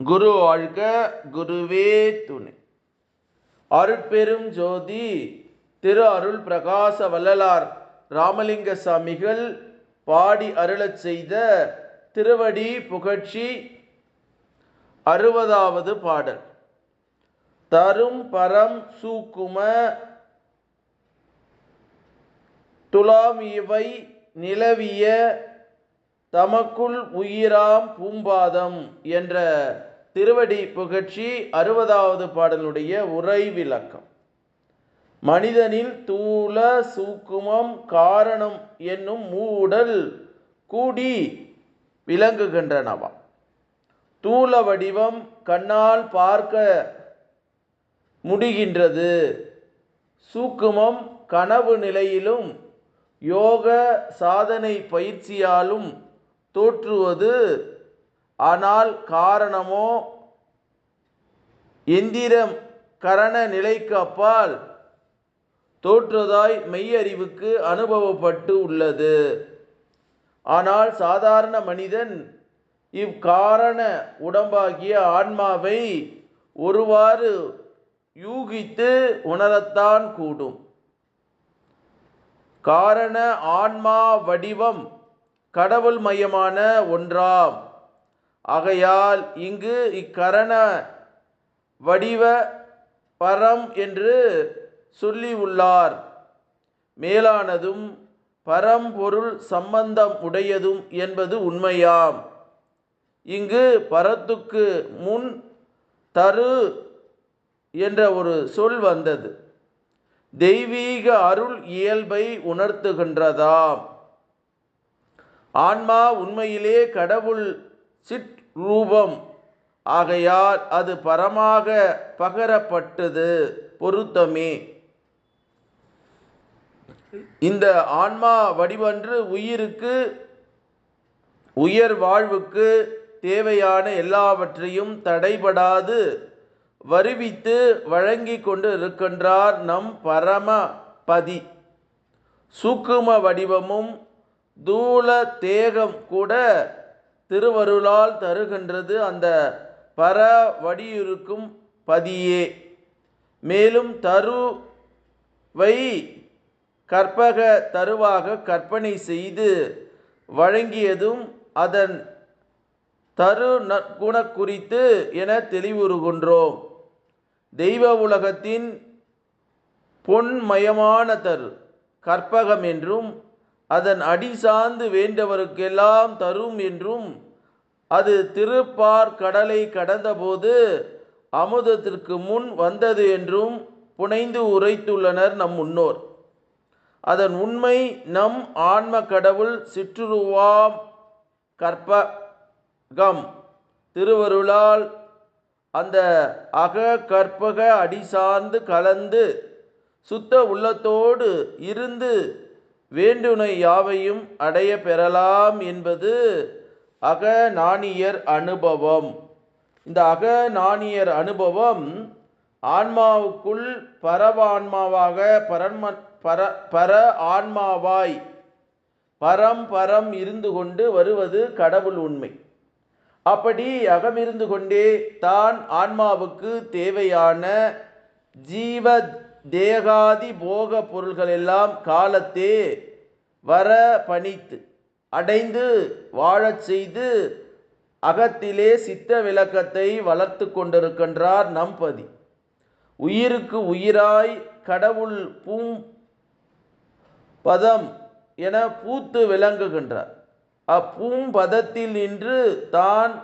குரு வாழ்க குருவே துணை. அருட்பெரும் ஜோதி திரு அருள் பிரகாச வள்ளலார் ராமலிங்க சாமிகள் பாடி அருளச் செய்த திருவடி புகழ்ச்சி அறுபதாவது பாடல். தரும் பரம் சூக்கும துலாம் இவை நிலவிய தமக்குள் உயிராம் பூம்பாதம் என்ற திருவடி புகழ்ச்சி அறுபதாவது பாடலுடைய உரை விளக்கம். மனிதனில் தூல சூக்குமம் காரணம் என்னும் மூடல் கூடி விளங்குகின்றனவா? தூல வடிவம் கண்ணால் பார்க்க முடிகின்றது. சூக்குமம் கனவு நிலையிலும் யோக சாதனை பயிற்சியாலும் தோற்றுவது ஆனால் காரணமோ? எந்திரம் கரண நிலைக்கு அப்பால் தோற்றுவதாய் மெய்யறிவுக்கு அனுபவப்பட்டு உள்ளது. ஆனால் சாதாரண மனிதன் இவ்காரண உடம்பாகிய ஆன்மாவை ஒருவாறு யூகித்து உணரத்தான் கூடும். காரண ஆன்மா வடிவம் கடவுள் மயமான ஒன்றாம். ஆகையால் இங்கு இக்கரண வடிவ பரம் என்று சொல்லி உள்ளார். மேலானதும் பரம்பொருள் சம்பந்தம் உடையதும் என்பது உண்மையாம். இங்கு பரத்துக்கு முன் தரு என்ற ஒரு சொல் வந்தது. தெய்வீக அருள் இயல்பை உணர்த்துகின்றதாம். ஆன்மா உண்மையிலே கடவுள் சிற்றூபம். ஆகையால் அது பரமாக பகரப்பட்டது. பொருத்தமே. இந்த ஆன்மா வடிவன்று உயிருக்கு உயர் வாழ்வுக்கு தேவையான எல்லாவற்றையும் தடைபடாது. வருவித்து வழங்கி கொண்டு இருக்கின்றார் நம் பரம பதி. சூக்கும வடிவமும் தூல தேகம் கூட திருவருளால் தருகின்றது அந்த பர வடியிருக்கும் பதியே. மேலும் தருவை கற்பக தருவாக கற்பனை செய்து வழங்கியதும் அதன் தரு நற்குண குறித்து என தெளிவுறுகின்றோம். தெய்வ உலகத்தின் பொன்மயமான தரு கற்பகம் என்றும் அதன் அடி சார்ந்து வேண்டவருக்கெல்லாம் தரும் என்றும் அது திருப்பார் கடலை கடந்தபோது அமுதத்திற்கு முன் வந்தது என்றும் புனைந்து உரைத்துள்ளனர் நம் முன்னோர். அதன் உண்மை நம் ஆன்ம கடவுள் சிற்றுருவாம் கற்பகம். திருவருளால் அந்த அக கற்பக அடி சார்ந்து கலந்து சுத்த உள்ளத்தோடு இருந்து வேண்டுனை யாவையும் அடைய பெறலாம் என்பது அக நாணியர் அனுபவம். இந்த அக நாணியர் அனுபவம் ஆன்மாவுக்குள் பரவான்மாவாக பரன்ம பர பர ஆன்மாவாய் பரம் பரம் இருந்து கொண்டு வருவது கடவுள் உண்மை. அப்படி அகமிருந்து கொண்டே தான் ஆன்மாவுக்கு தேவையான ஜீவ தேகாதி போக பொருள்கள் எல்லாம் காலத்தே வர பணித்து அடைந்து வாழச் செய்து அகத்திலே சித்த விளக்கத்தை வளர்த்து கொண்டிருக்கின்றார் நம்பதி உயிருக்கு உயிராய் கடவுள் பூம் பதம் என பூத்து விளங்குகின்றார். அப்பூம்பதத்தில் நின்று தான்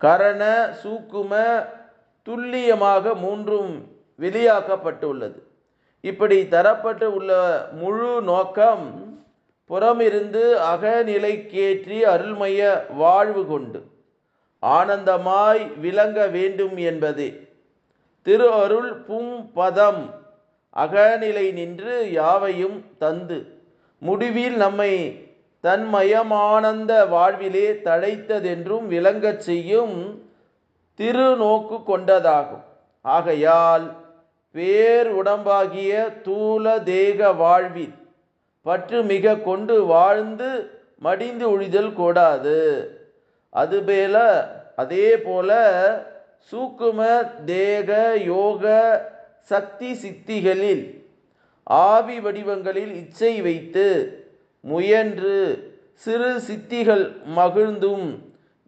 கரண சூக்கும துல்லியமாக மூன்றும் வெளியாக்கப்பட்டுள்ளது. இப்படி தரப்பட்டு உள்ள முழு நோக்கம் புறமிருந்து அகநிலைக்கேற்றி அருள்மைய வாழ்வு கொண்டு ஆனந்தமாய் விளங்க வேண்டும் என்பதே. திரு அருள் பும் பதம் அகநிலை நின்று யாவையும் தந்து முடிவில் நம்மை தன்மயமானந்த வாழ்விலே தழைத்ததென்றும் விளங்கச் செய்யும் திருநோக்கு கொண்டதாகும். ஆகையால் பேர் உடம்பாகிய தூல தேக வாழ்வில் பற்று மிக கொண்டு வாழ்ந்து மடிந்து ஒழிதல் கூடாது. அதுபேல அதே போல சூக்கும தேக யோக சக்தி சித்திகளில் ஆவி வடிவங்களில் இச்சை வைத்து முயன்று சிறு சித்திகள் மகிழ்ந்தும்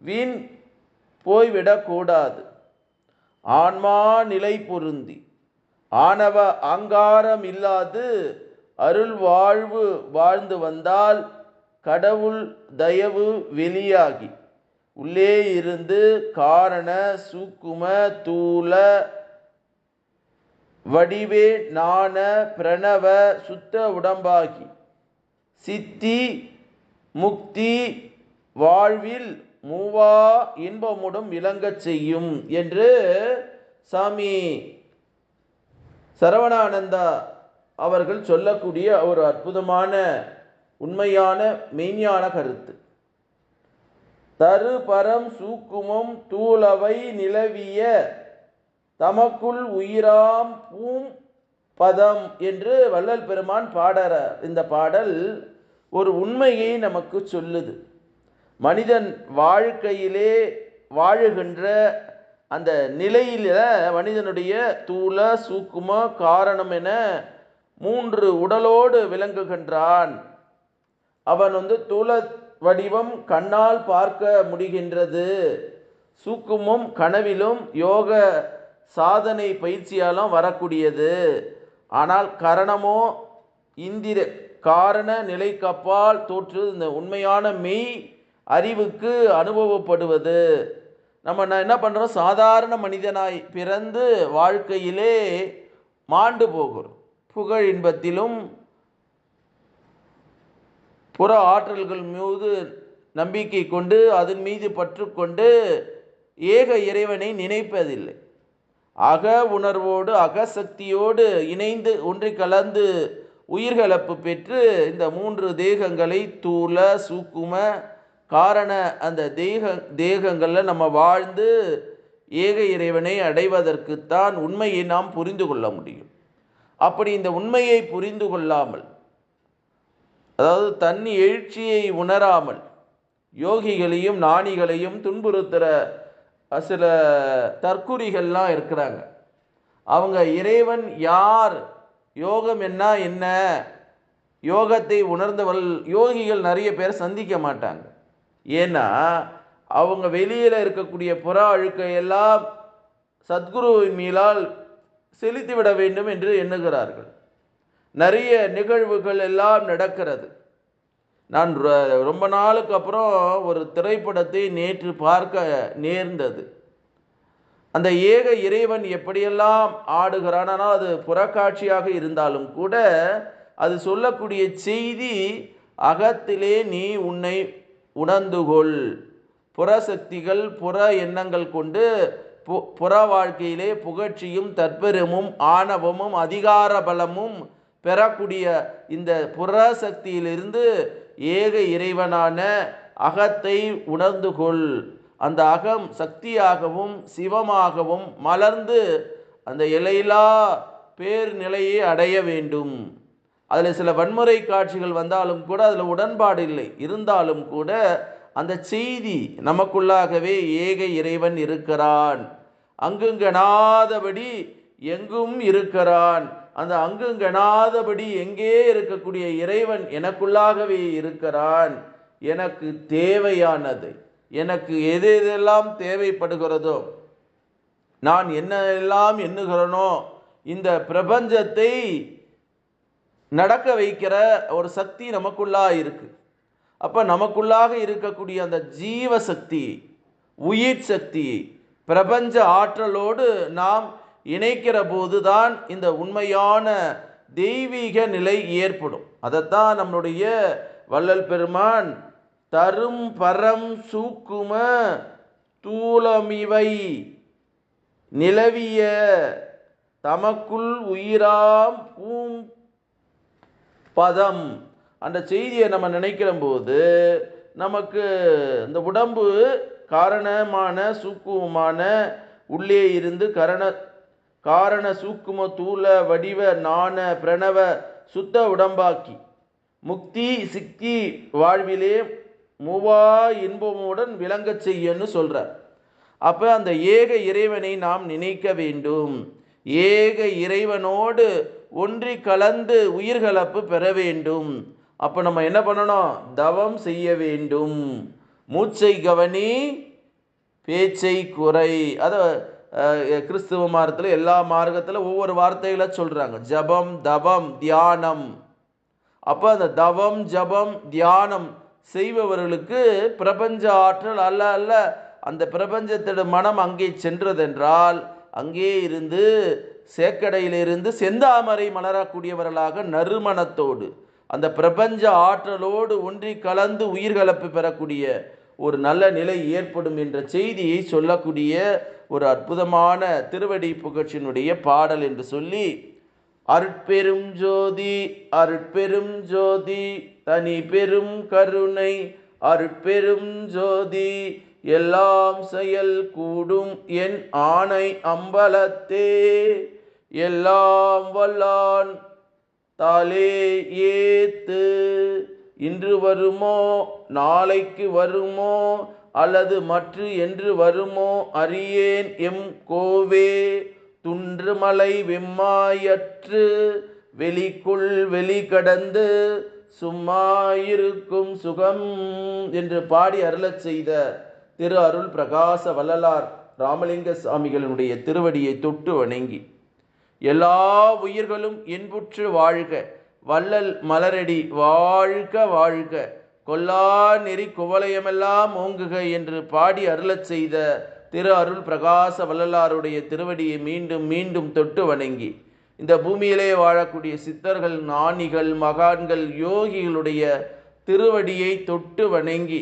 வீண் போய்விடக்கூடாது ஆன்மா நிலை பொருந்தி ஆணவ அங்காரம் இல்லாது அருள் வாழ்வு வாழ்ந்து வந்தால் கடவுள் தயவு வெளியாகி. உள்ளே இருந்து காரண சூக்கும தூல வடிவே நாண பிரணவ சுத்த உடம்பாகி. சித்தி முக்தி வாழ்வில் மூவா இன்பமுடும் விளங்கச் செய்யும் என்று சாமி சரவணானந்தா அவர்கள் சொல்லக்கூடிய ஒரு அற்புதமான உண்மையான மெய்ஞான கருத்து. தரு பரம் சூக்குமம் தூளவை நிலவிய தமக்குள் உயிராம் பூம் பதம் என்று வள்ளல் பெருமான் பாடற இந்த பாடல் ஒரு உண்மையை நமக்கு சொல்லுது. மனிதன் வாழ்க்கையிலே வாழுகின்ற அந்த நிலையில மனிதனுடைய தூள சூக்கும காரணம் என மூன்று உடலோடு விளங்குகின்றான். அவன் வந்து தூள வடிவம் கண்ணால் பார்க்க முடிகின்றது. சூக்குமும் கனவிலும் யோக சாதனை பயிற்சியாலும் வரக்கூடியது. ஆனால் கரணமோ இந்திர காரண நிலைக்கப்பால் தோற்று இந்த உண்மையான மெய் அறிவுக்கு அனுபவப்படுவது. நம்ம நான் என்ன பண்ணுறோம் சாதாரண மனிதனாய் பிறந்து வாழ்க்கையிலே மாண்டு போகிறோம். புகழ் இன்பத்திலும் புற ஆற்றல்கள் மீது நம்பிக்கை கொண்டு அதன் மீது பற்றுக்கொண்டு ஏக இறைவனை நினைப்பதில்லை. அக உணர்வோடு அகசக்தியோடு இணைந்து ஒன்றி கலந்து உயிர்கலப்பு பெற்று இந்த மூன்று தேகங்களை தூள சூக்கும காரண அந்த தேக தேகங்களில் நம்ம வாழ்ந்து ஏக இறைவனை அடைவதற்குத்தான் உண்மையை நாம் புரிந்து கொள்ள முடியும். அப்படி இந்த உண்மையை புரிந்து கொள்ளாமல் அதாவது தன் எழுச்சியை உணராமல் யோகிகளையும் நாணிகளையும் துன்புறுத்துகிற சில தற்குறிகள்லாம் இருக்கிறாங்க. அவங்க இறைவன் யார்? யோகம் என்ன என்ன? யோகத்தை உணர்ந்தவள் யோகிகள் நிறைய பேர் சந்திக்க மாட்டாங்க. ஏன்னா அவங்க வெளியில் இருக்கக்கூடிய புற அழுக்கையெல்லாம் சத்குருவின் மீளால் செலுத்திவிட வேண்டும் என்று எண்ணுகிறார்கள். நிறைய நிகழ்வுகள் எல்லாம் நடக்கிறது. நான் ரொ- ரொம்ப நாளுக்கு அப்புறம் ஒரு திரைப்படத்தை நேற்று பார்க்க நேர்ந்தது. அந்த ஏக இறைவன் எப்படியெல்லாம் ஆடுகிறான் ஆனால் அது புறக்காட்சியாக இருந்தாலும் கூட அது சொல்லக்கூடிய செய்தி அகத்திலே நீ உன்னை உணர்ந்துகொள். புற புறசக்திகள் புற எண்ணங்கள் கொண்டு பு- புற வாழ்க்கையிலே புகழ்ச்சியும் தற்பெருமும் ஆணவமும் அதிகார பலமும் பெறக்கூடிய இந்த புற சக்தியிலிருந்து ஏக இறைவனான அகத்தை உணர்ந்து கொள் அந்த அகம் சக்தியாகவும் சிவமாகவும் மலர்ந்து அந்த இலையிலா பேர் நிலையை அடைய வேண்டும். அதில் சில வன்முறை காட்சிகள் வந்தாலும் கூட அதில் உடன்பாடு இல்லை. இருந்தாலும் கூட அந்த செய்தி நமக்குள்ளாகவே ஏக இறைவன் இருக்கிறான். அங்குங்கெனாதபடி எங்கும் இருக்கிறான். அந்த அங்குங்கெனாதபடி எங்கே இருக்கக்கூடிய இறைவன் எனக்குள்ளாகவே இருக்கிறான். எனக்கு தேவையானது. எனக்கு எது எதெல்லாம் தேவைப்படுகிறதோ நான் என்ன எல்லாம் எண்ணுகிறனோ இந்த பிரபஞ்சத்தை நடக்க வைக்கிற ஒரு சக்தி நமக்குள்ளாக இருக்குது அப்போ நமக்குள்ளாக இருக்கக்கூடிய அந்த ஜீவ சக்தியை உயிர் சக்தியை பிரபஞ்ச ஆற்றலோடு நாம் இணைக்கிற போதுதான் இந்த உண்மையான தெய்வீக நிலை ஏற்படும். அதைத்தான் நம்மளுடைய வள்ளல் பெருமான் தரும் பரம் சூக்கும தூலமிவை நிலவிய தமக்குள் உயிராம் பூம் பதம். அந்த செய்தியை நம்ம நினைக்கிற போது நமக்கு இந்த உடம்பு காரணமான சூக்குமமான உள்ளே இருந்து கரண காரண சூக்கும தூள வடிவ நாண பிரணவ சுத்த உடம்பாக்கி முக்தி சிக்கி வாழ்விலே மூவா இன்பமுடன் விளங்கச் செய்யன்னு சொல்கிறார் அப்போ அந்த ஏக இறைவனை நாம் நினைக்க வேண்டும். ஏக இறைவனோடு ஒன்றி கலந்து உயிர்கலப்பு பெற வேண்டும். அப்போ நம்ம என்ன பண்ணணும்? தவம் செய்ய வேண்டும். மூச்சை கவனி பேச்சை குறை. அதை கிறிஸ்துவ மார்க்கத்தில் எல்லா மார்க்கத்தில் ஒவ்வொரு வார்த்தைகளை சொல்கிறாங்க ஜபம் தவம் தியானம். அப்போ அந்த தவம் ஜபம் தியானம் செய்பவர்களுக்கு பிரபஞ்ச ஆற்றல் அல்ல அல்ல. அந்த பிரபஞ்சத்தோட மனம் அங்கே சென்றதென்றால் அங்கே இருந்து சேக்கடையிலிருந்து செந்தாமரை மலரக்கூடியவர்களாக நறுமணத்தோடு அந்த பிரபஞ்ச ஆற்றலோடு ஒன்றி கலந்து உயிர்கலப்பு பெறக்கூடிய ஒரு நல்ல நிலை ஏற்படும் என்ற செய்தியை சொல்லக்கூடிய ஒரு அற்புதமான திருவடி புகழ்ச்சியினுடைய பாடல் என்று சொல்லி அருட்பெரும் ஜோதி அருட்பெரும் ஜோதி தனி பெரும் கருணை அருட்பெரும் ஜோதி எல்லாம் செயல் கூடும் என் ஆணை அம்பலத்தே. எல்லாம் வல்லான் தாலே ஏத்து. இன்று வருமோ நாளைக்கு வருமோ அல்லது மற்று என்று வருமோ அறியேன் எம் கோவே. துன்றுமலை வெம்மாயற்று வெளிக்குள் வெளி கடந்து சும்மா இருக்கும் சுகம் என்று பாடி அருளச் செய்த திரு அருள் பிரகாச வள்ளலார் ராமலிங்க சாமிகளினுடைய திருவடியை தொட்டு வணங்கி எல்லா உயிர்களும் இன்புற்று வாழ்க வள்ளல் மலரடி வாழ்க வாழ்க கொல்லா நெறி குவலயமெல்லாம் ஓங்குக என்று பாடி அருளச் செய்த திரு அருள் பிரகாச வள்ளலாருடைய திருவடியை மீண்டும் மீண்டும் தொட்டு வணங்கி இந்த பூமியிலே வாழக்கூடிய சித்தர்கள் ஞானிகள் மகான்கள் யோகிகளுடைய திருவடியை தொட்டு வணங்கி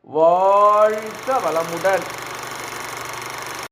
வாழ்க வளமுடன்.